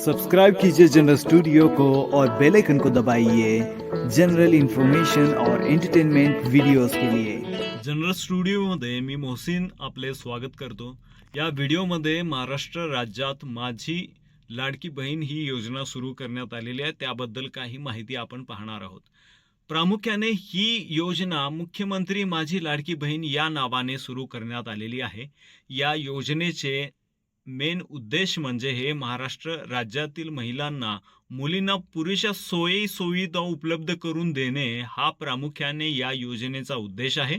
Subscribe कीजिए general studio को और बेल आइकन को दबाइए जनरल इन्फॉर्मेशन और एंटरटेनमेंट वीडियोस के लिए। जनरल स्टुडिओमध्ये मी मोहसिन आपले स्वागत करतो. या व्हिडिओमध्ये महाराष्ट्र राज्यात माझी लाडकी बहीण ही योजना सुरू करण्यात आलेली आहे. त्याबद्दल काही माहिती आपण पाहणार आहोत. प्रामुख्याने ही योजना मुख्यमंत्री माझी लाडकी बहीण या नावाने सुरू करण्यात आलेली आहे. या योजनेचे मेन उद्देश म्हणजे हे महाराष्ट्र राज्यातील महिलांना मुलींना पुरेशा सोयी सुविधा उपलब्ध करून देणे हा प्रामुख्याने या योजनेचा उद्देश आहे.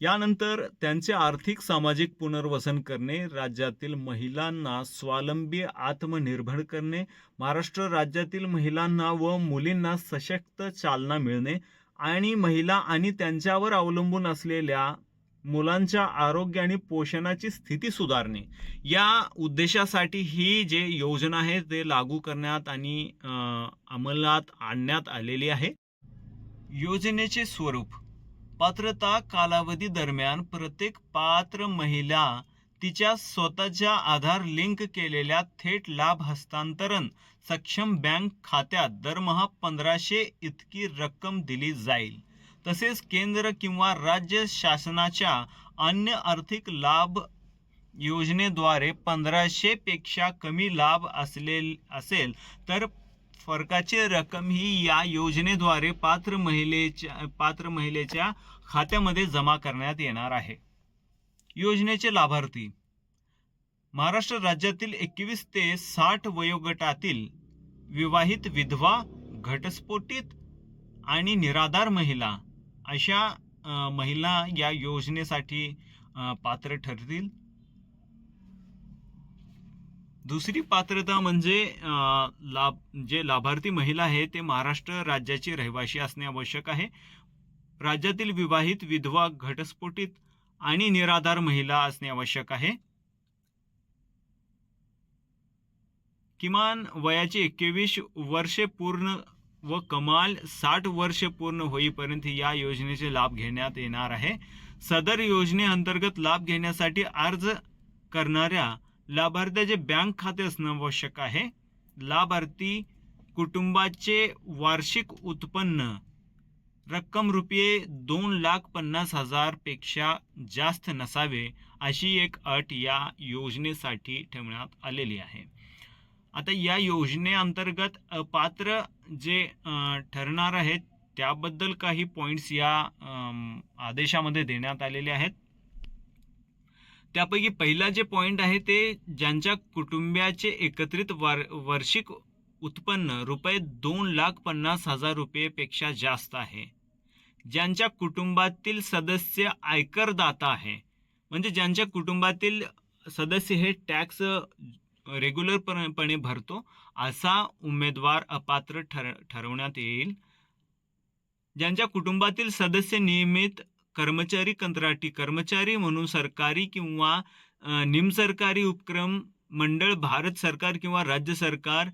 यानंतर त्यांचे आर्थिक सामाजिक पुनर्वसन करणे राज्यातील महिलांना स्वावलंबी आत्मनिर्भर करणे महाराष्ट्र राज्यातील महिलांना व मुलींना सशक्त चालना मिळणे आणि महिला आणि त्यांच्यावर अवलंबून असलेल्या मुलांच्या आरोग्य आणि पोषणाची स्थिती सुधारणे. या उद्देशासाठी ही जे योजना आहे ते लागू करण्यात आणि अंमलात आणण्यात आलेली आहे. योजनेचे स्वरूप. पात्रता कालावधी दरम्यान प्रत्येक पात्र महिला तिच्या स्वतःच्या आधार लिंक केलेल्या थेट लाभ हस्तांतरण सक्षम बँक खात्यात दरमहा पंधराशे इतकी रक्कम दिली जाईल. तसेच केंद्र किंवा राज्य शासनाच्या अन्य आर्थिक लाभ योजनेद्वारे पंधराशेपेक्षा कमी लाभ असले असेल तर फरकाची रक्कम ही या योजनेद्वारे पात्र महिलेच्या पात्र महिलेच्या खात्यामध्ये जमा करण्यात येणार आहे. योजनेचे लाभार्थी. महाराष्ट्र राज्यातील एकवीस ते साठ वयोगटातील विवाहित विधवा घटस्फोटित आणि निराधार महिला अशा महिला या योजनेसाठी पात्र ठरतील. दुसरी पात्रता म्हणजे लाभ जे लाभार्थी महिला आहे ते महाराष्ट्र राज्याची रहिवासी असणे आवश्यक आहे. राज्यातील विवाहित विधवा घटस्फोटित आणि निराधार महिला असणे आवश्यक आहे. किमान वयाची एकवीस वर्षे पूर्ण व कमाल साठ वर्ष पूर्ण होईपर्यंत या योजनेचे लाभ घेण्यात येणार आहे. सदर योजनेअंतर्गत लाभ घेण्यासाठी अर्ज करणाऱ्या लाभार्थ्याचे बँक खाते असणं आवश्यक आहे. लाभार्थी कुटुंबाचे वार्षिक उत्पन्न रक्कम रुपये दोन लाख पन्नास हजारपेक्षा जास्त नसावे अशी एक अट या योजनेसाठी ठेवण्यात आलेली आहे. आता या योजनेअंतर्गत अपात्र जे ठरणार आहेत त्याबद्दल काही पॉईंट्स या आदेशामध्ये देण्यात आलेले आहेत. त्यापैकी पहिला जे पॉईंट आहे ते ज्यांच्या कुटुंबियाचे एकत्रित वार वार्षिक उत्पन्न रुपये दोन लाख पन्नास हजार रुपयेपेक्षा जास्त आहे. ज्यांच्या कुटुंबातील सदस्य आयकरदाता आहे. म्हणजे ज्यांच्या कुटुंबातील सदस्य हे टॅक्स रेग्युलरपणे भरतो. असा उमेदवार अपात्र ठर ठरवण्यात येईल. ज्यांच्या कुटुंबातील सदस्य नियमित कर्मचारी कंत्राटी कर्मचारी म्हणून सरकारी किंवा निमसरकारी उपक्रम मंडळ भारत सरकार किंवा राज्य सरकार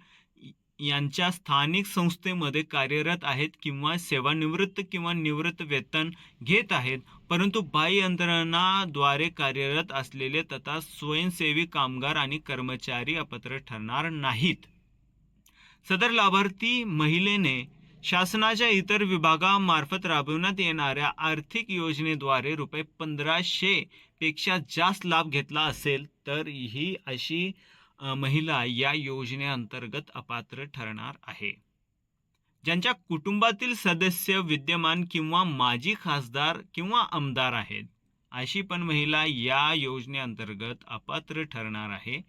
यांच्या स्थानिक संस्थेमध्ये कार्यरत आहेत किंवा सेवानिवृत्त किंवा निवृत्त वेतन घेत आहेत परंतु बाह्य यंत्रणाद्वारे कार्यरत असलेले तथा स्वयंसेवी कामगार आणि कर्मचारी अपात्र ठरणार नाहीत. सदर लाभार्थी महिलेने शासनाच्या इतर विभागामार्फत राबविण्यात येणाऱ्या आर्थिक योजनेद्वारे रुपये पंधराशे पेक्षा जास्त लाभ घेतला असेल तर ही अशी महिला या योजनेअंतर्गत अपात्र ठरणार आहे. ज्यांच्या कुटुंबातील सदस्य विद्यमान किंवा माजी खासदार किंवा आमदार आहेत अशी पण महिला या योजनेअंतर्गत अपात्र ठरणार आहे.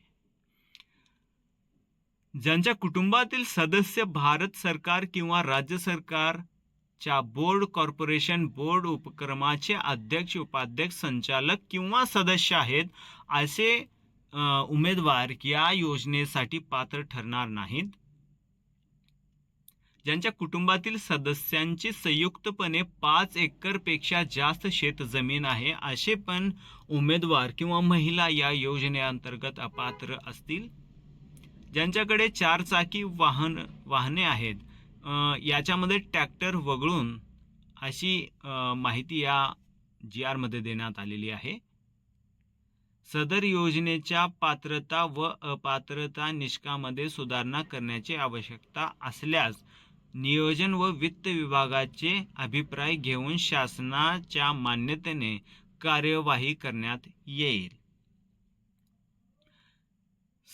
ज्यांच्या कुटुंबातील सदस्य भारत सरकार किंवा राज्य सरकारच्या बोर्ड कॉर्पोरेशन बोर्ड उपक्रमाचे अध्यक्ष उपाध्यक्ष संचालक किंवा सदस्य आहेत असे उमेदवार या योजनेसाठी पात्र ठरणार नाहीत. ज्यांच्या कुटुंबातील सदस्यांची संयुक्तपणे पाच एकरपेक्षा जास्त शेत जमीन आहे असे पण उमेदवार किंवा महिला या योजनेअंतर्गत अपात्र असतील. ज्यांच्याकडे चार चाकी वाहन वाहने आहेत याच्यामध्ये ट्रॅक्टर वगळून अशी माहिती या जी आरमध्ये देण्यात आलेली आहे. सदर योजनेच्या पात्रता व अपात्रता निष्कामध्ये सुधारणा करण्याची आवश्यकता असल्यास नियोजन व वित्त विभागाचे अभिप्राय घेऊन शासनाच्या मान्यतेने कार्यवाही करण्यात येईल.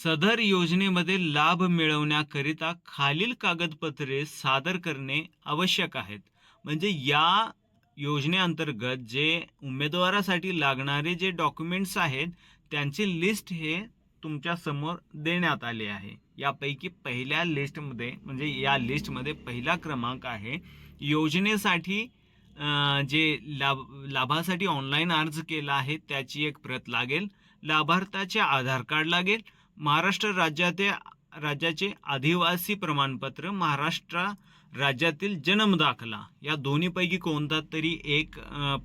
सदर योजनेमध्ये लाभ मिळवण्याकरिता खालील कागदपत्रे सादर करणे आवश्यक आहेत. म्हणजे या योजनेअंतर्गत जे उमेदवारासाठी लागणारे जे डॉक्युमेंट्स आहेत त्यांची लिस्ट हे तुमच्यासमोर देण्यात आले आहे. यापैकी पहिल्या लिस्टमध्ये म्हणजे या लिस्टमध्ये पहिला क्रमांक आहे योजनेसाठी जे लाभ लाभासाठी ऑनलाईन अर्ज केला आहे त्याची एक प्रत लागेल. लाभार्थाचे आधार कार्ड लागेल. महाराष्ट्र राज्याचे राज्याचे आदिवासी प्रमाणपत्र महाराष्ट्र राज्यातील जन्म दाखला. या दोन्हीपैकी कोणता तरी एक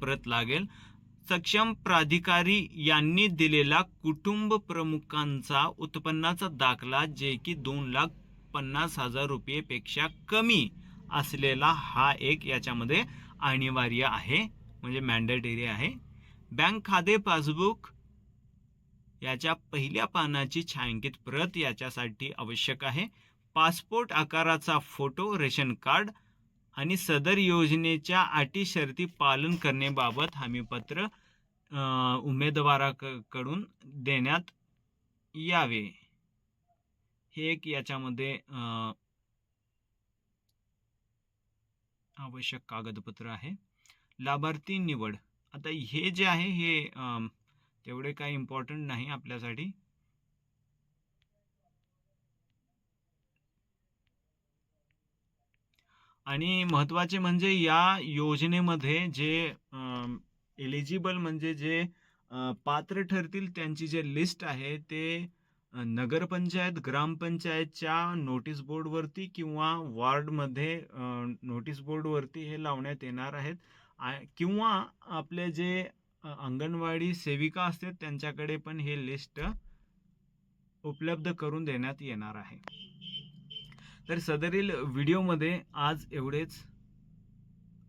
प्रत लागेल? सक्षम प्राधिकारी यांनी दिलेला कुटुंब प्रमुखांचा उत्पन्नाचा दाखला जे की दोन लाख पन्नास हजार रुपयेपेक्षा कमी असलेला हा एक याच्यामध्ये अनिवार्य आहे म्हणजे मॅन्डेटरी आहे. बँक खाते पासबुक याच्या पहिल्या पानाची छायांकित प्रत याच्यासाठी आवश्यक आहे. पासपोर्ट आकाराचा फोटो रेशन कार्ड आणि सदर योजनेच्या अटी शर्ती पालन करण्याबाबत हमीपत्र उमेदवाराकडून देण्यात यावे. हे एक याच्यामध्ये आवश्यक कागदपत्र आहे. लाभार्थी निवड. आता हे जे आहे हे तेवढे काही इम्पॉर्टंट नाही आपल्यासाठी. आणि महत्त्वाचे म्हणजे या योजनेमध्ये जे एलिजिबल म्हणजे जे पात्र ठरतील त्यांची जे लिस्ट आहे ते नगरपंचायत ग्रामपंचायतच्या नोटीस बोर्डवरती किंवा वॉर्डमध्ये नोटीस बोर्डवरती हे लावण्यात येणार आहेत. किंवा आपले जे अंगणवाडी सेविका असतात त्यांच्याकडे पण हे लिस्ट उपलब्ध करून देण्यात येणार आहे. तर सदरील व्हिडिओमध्ये आज एवढेच.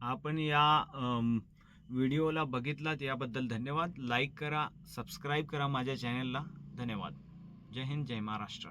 आपण या व्हिडिओला बघितलात याबद्दल धन्यवाद. लाईक करा सबस्क्राईब करा माझ्या चॅनलला. धन्यवाद. जय हिंद जय महाराष्ट्र.